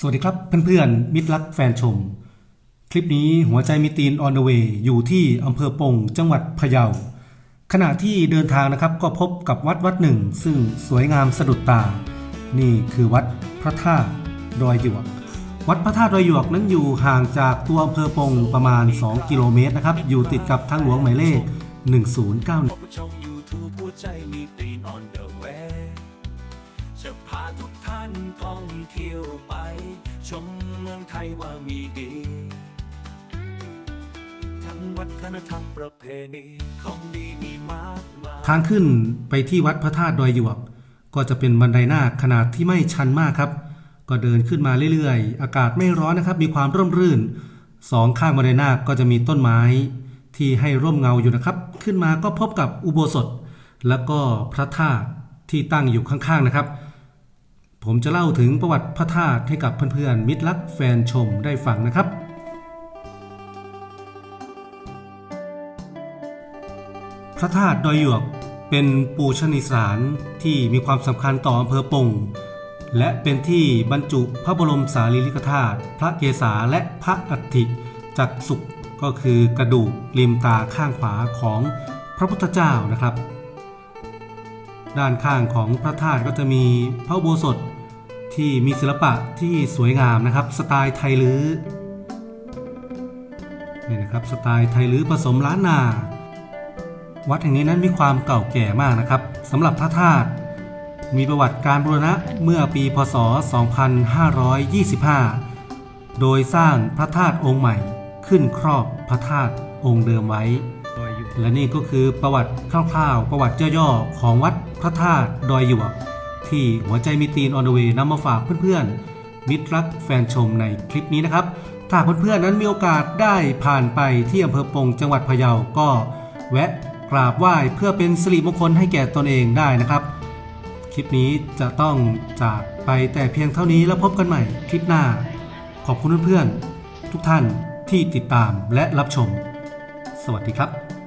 สวัสดีครับเพื่อนๆ มิตรรักแฟนชม คลิปนี้หัวใจมีตีนออนเดอะเวย์อยู่ที่อำเภอปงจังหวัดพะเยา ขณะที่เดินทางนะครับก็พบกับวัดวัดหนึ่ง ซึ่งสวยงามสะดุดตา นี่คือวัดพระธาตุดอยหยวก วัดพระธาตุดอยหยวกนั้นอยู่ห่างจากตัวอำเภอปงประมาณ 2 กิโลเมตรนะครับอยู่ติดกับทางหลวงหมายเลข 1091 จะพาทุกท่านท่องเที่ยวไป ชมเมืองไทยว่ามีดี ทั้งวัฒนธรรมประเพณีของดีมีมากมายทางขึ้นไปที่วัดพระธาตุดอยหยวก ก็จะเป็นบันไดหน้าขนาดที่ไม่ชันมากครับ ก็เดินขึ้นมาเรื่อยๆ อากาศไม่ร้อนนะครับ มีความร่มรื่นสองข้างบันไดหน้าก็จะมีต้นไม้ที่ให้ร่มเงาอยู่นะครับ ขึ้นมาก็พบกับอุโบสถ แล้วก็พระธาตุที่ตั้งอยู่ข้างๆนะครับ ผมจะเล่าถึงประวัติพระธาตุให้กับเพื่อนๆมิตรรักแฟนชมได้ฟังนะครับ พระธาตุดอยหยวกเป็นปูชนีสถานที่มีความสำคัญต่ออำเภอปงและเป็นที่บรรจุพระบรมสารีริกธาตุพระเกศาและพระอัฐิจักสุขก็คือกระดูกริมตาข้างขวาของพระพุทธเจ้านะครับ ด้านข้างของพระธาตุก็จะมีพระโบสถ ที่มีศิลปะที่สวยงามนะครับ สไตล์ไทยลื้อนี่นะครับสไตล์ไทยลื้อผสมล้านนา วัดแห่งนี้นั้นมีความเก่าแก่มากนะครับสำหรับพระธาตุมีประวัติการบูรณะเมื่อปีพศ 2525 โดยสร้างพระธาตุองค์ใหม่ขึ้นครอบพระธาตุองค์เดิมไว้ และนี่ก็คือประวัติคร่าวๆ ประวัติย่อๆ ของวัดพระธาตุดอยหยวก ที่หัวใจมีตีนออนเดอะเวย์นำมาฝากเพื่อนๆมิตรรักแฟนชมในคลิปนี้นะครับ ถ้าเพื่อนๆนั้นมีโอกาสได้ผ่านไปที่อำเภอปงจังหวัดพะเยาก็แวะกราบไหว้เพื่อเป็นสิริมงคลให้แก่ตนเองได้นะครับ คลิปนี้จะต้องจากไปแต่เพียงเท่านี้แล้วพบกันใหม่คลิปหน้า ขอบคุณเพื่อนๆทุกท่านที่ติดตามและรับชม สวัสดีครับ